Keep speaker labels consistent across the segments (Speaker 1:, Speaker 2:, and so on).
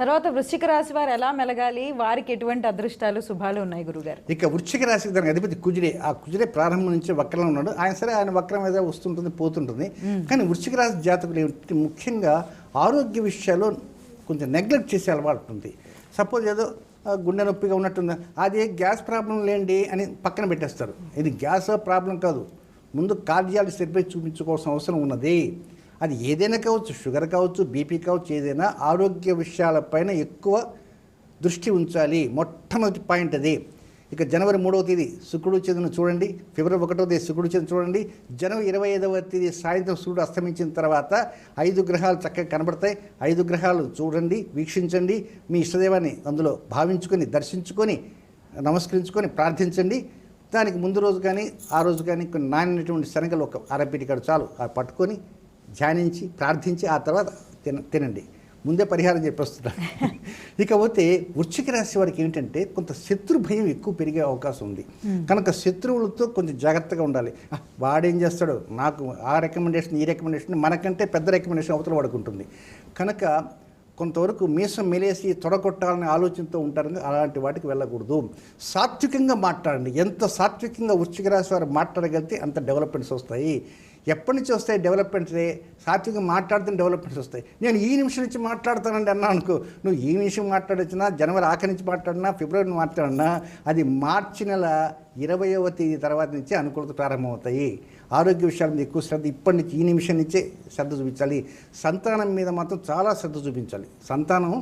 Speaker 1: తర్వాత వృశ్చిక రాశి వారు ఎలా మెలగాలి? వారికి ఎటువంటి అదృష్టాలు శుభాలు ఉన్నాయి గురుగారు?
Speaker 2: ఇక వృశ్చిక రాశికి దానికి అధిపతి కుజుడే. ఆ కుజుడే ప్రారంభం నుంచి వక్రంలో ఉన్నాడు. ఆయన సరే ఆయన వక్రం మీద వస్తుంటుంది పోతుంటుంది. కానీ వృశ్చిక రాశి జాతకులు ఏమిటి ముఖ్యంగా ఆరోగ్య విషయాల్లో కొంచెం నెగ్లెక్ట్ చేసే అలవాటు ఉంది. సపోజ్ ఏదో గుండె నొప్పిగా ఉన్నట్టుంది. అది గ్యాస్ ప్రాబ్లం లేండి అని పక్కన పెట్టేస్తారు. ఇది గ్యాస్ ప్రాబ్లం కాదు. ముందు కార్డియాలజిస్ట్ దగ్గర పోయి చూపించుకోవాల్సిన అవసరం ఉన్నది. అది ఏదైనా కావచ్చు షుగర్ కావచ్చు బీపీ కావచ్చు ఏదైనా ఆరోగ్య విషయాలపైన ఎక్కువ దృష్టి ఉంచాలి. మొట్టమొదటి పాయింట్ అది. ఇక జనవరి మూడవ తేదీ శుక్రుడు చంద్రుని చూడండి. ఫిబ్రవరి ఒకటో తేదీ శుక్రుడు చంద్రుని చూడండి. జనవరి ఇరవై ఐదవ తేదీ సాయంత్రం సూర్యుడు అస్తమించిన తర్వాత ఐదు గ్రహాలు చక్కగా కనబడతాయి. ఐదు గ్రహాలు చూడండి వీక్షించండి. మీ ఇష్టదేవాన్ని అందులో భావించుకొని దర్శించుకొని నమస్కరించుకొని ప్రార్థించండి. దానికి ముందు రోజు కానీ ఆ రోజు కానీ కొన్ని నానినటువంటి శనగలు ఒక అరపిటికాడు చాలు. పట్టుకొని ధ్యానించి ప్రార్థించి ఆ తర్వాత తిన తినండి. ముందే పరిహారం చెప్పేస్తున్నాను ఇకపోతే వృశ్చిక రాశి వారికి ఏంటంటే కొంత శత్రు భయం ఎక్కువ పెరిగే అవకాశం ఉంది. కనుక శత్రువులతో కొంచెం జాగ్రత్తగా ఉండాలి. "ఆ, వాడేం చేస్తాడు? నాకు ఆ రికమెండేషన్ ఈ రికమెండేషన్ మనకంటే పెద్ద రికమెండేషన్ అవతల వాడుకుంటుంది కనుక కొంతవరకు మీసం మెలేసి తొడగొట్టాలనే ఆలోచనతో ఉంటారు కనుక అలాంటి వాటికి వెళ్ళకూడదు. సాత్వికంగా మాట్లాడండి. ఎంత సాత్వికంగా వృశ్చిక రాశి వారు మాట్లాడగలిగితే అంత డెవలప్మెంట్స్ వస్తాయి. ఎప్పటి నుంచి వస్తాయి డెవలప్మెంట్స్ సాత్వికంగా మాట్లాడితే డెవలప్మెంట్స్ వస్తాయి. నేను ఈ నిమిషం నుంచి మాట్లాడతానండి అన్నా అనుకో. నువ్వు ఈ నిమిషం మాట్లాడొచ్చినా జనవరి ఆఖరి నుంచి మాట్లాడినా ఫిబ్రవరి మాట్లాడినా అది మార్చి నెల ఇరవయవ తేదీ తర్వాత నుంచి అనుకూలత ప్రారంభమవుతాయి. ఆరోగ్య విషయాల మీద ఎక్కువ శ్రద్ధ ఇప్పటి నుంచి ఈ నిమిషం నుంచే శ్రద్ధ చూపించాలి. సంతానం మీద మాత్రం చాలా శ్రద్ధ చూపించాలి. సంతానం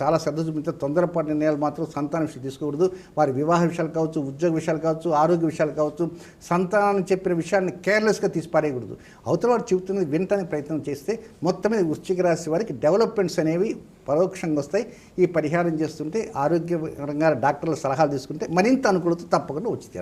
Speaker 2: చాలా శ్రద్ధ చూపించాలి తొందరపాటు నిర్ణయాలు మాత్రం సంతానం విషయం తీసుకోకూడదు. వారి వివాహ విషయాలు కావచ్చు ఉద్యోగ విషయాలు కావచ్చు ఆరోగ్య విషయాలు కావచ్చు సంతానాన్ని చెప్పిన విషయాన్ని కేర్లెస్గా తీసిపారేయకూడదు. అవతల వాడు చెబుతున్నది వినటానికి ప్రయత్నం చేస్తే మొత్తం మీద వృశ్చిక రాశి వారికి డెవలప్మెంట్స్ అనేవి పరోక్షంగా వస్తాయి. ఈ పరిహారం చేస్తుంటే ఆరోగ్యపరంగా డాక్టర్ల సలహాలు తీసుకుంటే మరింత అనుకూలత తప్పకుండా వచ్చింది